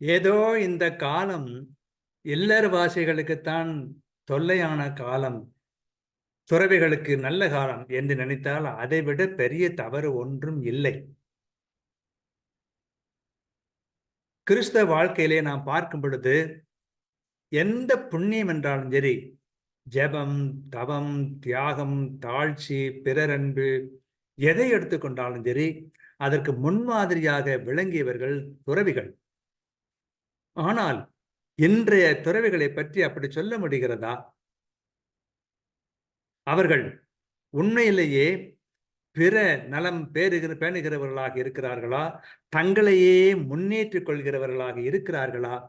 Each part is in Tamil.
ஏதோ இந்த காலம் இல்லறவாசிகளுக்குத்தான் தொல்லையான காலம் துறவிகளுக்கு நல்ல காலம் என்று நினைத்தால் அதைவிட பெரிய தவறு ஒன்றும் இல்லை. கிறிஸ்தவ வாழ்க்கையிலே நாம் பார்க்கும் பொழுது எந்த புண்ணியம் என்றாலும் சரி ஜெபம் தவம் தியாகம் தாழ்ச்சி பிறரன்பு எதை எடுத்துக்கொண்டாலும் சரி அதற்கு முன்மாதிரியாக விளங்கியவர்கள் துறவிகள். ஆனால் இன்றைய துறவிகளை பற்றி அப்படி சொல்ல முடிகிறதா? அவர்கள் உண்மையிலேயே பிற நலம் பேருகிற பேணுகிறவர்களாக இருக்கிறார்களா? தங்களையே முன்னேற்றிக் கொள்கிறவர்களாக இருக்கிறார்களா?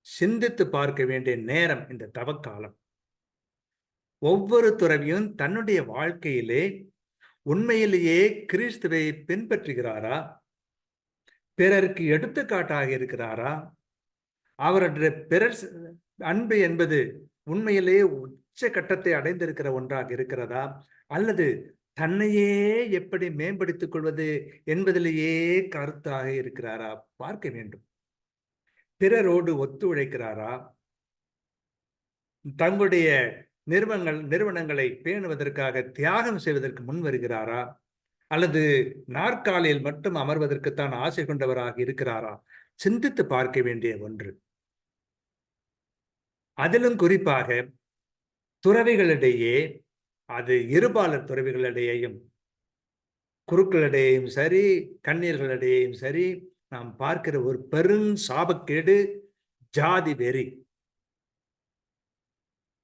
சிந்தித்து பார்க்க வேண்டிய நேரம் இந்த தவக்காலம். ஒவ்வொரு துறவியும் தன்னுடைய வாழ்க்கையிலே உண்மையிலேயே கிறிஸ்துவை பின்பற்றுகிறாரா? பிறருக்கு எடுத்துக்காட்டாக இருக்கிறாரா? அவருடைய பிறர் அன்பு என்பது உண்மையிலேயே உச்ச கட்டத்தை அடைந்திருக்கிற ஒன்றாக இருக்கிறதா? அல்லது தன்னையே எப்படி மேம்படுத்திக் கொள்வது என்பதிலேயே கருத்தாக இருக்கிறாரா? பார்க்க வேண்டும். பிறரோடு ஒத்துழைக்கிறாரா? தங்களுடைய நிறுவனங்கள் நிறுவனங்களை பேணுவதற்காக தியாகம் செய்வதற்கு முன் வருகிறாரா? அல்லது நாற்காலியில் மட்டும் அமர்வதற்குத்தான் ஆசை கொண்டவராக இருக்கிறாரா? சிந்தித்து பார்க்க வேண்டிய ஒன்று. அதிலும் குறிப்பாக துறவிகளிடையே அது இருபாலர் துறவிகளிடையேயும் குருக்களிடையேயும் சரி கண்ணீர்களிடையேயும் சரி நாம் பார்க்கிற ஒரு பெரும் சாபக்கேடு ஜாதி வெறி.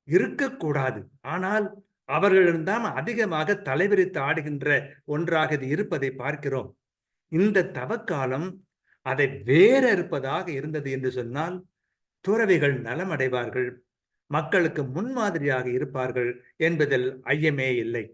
இருக்கக்கூடாது. ஆனால் அவர்களிடம்தான் அதிகமாக தலைவிரித்து ஆடுகின்ற ஒன்றாக இது இருப்பதை பார்க்கிறோம். இந்த தவக்காலம் அதை வேற இருப்பதாக இருந்தது என்று சொன்னால் துறவிகள் நலமடைவார்கள் மக்களுக்கு முன்மாதிரியாக இருப்பார்கள் என்பதில் ஐயமே இல்லை.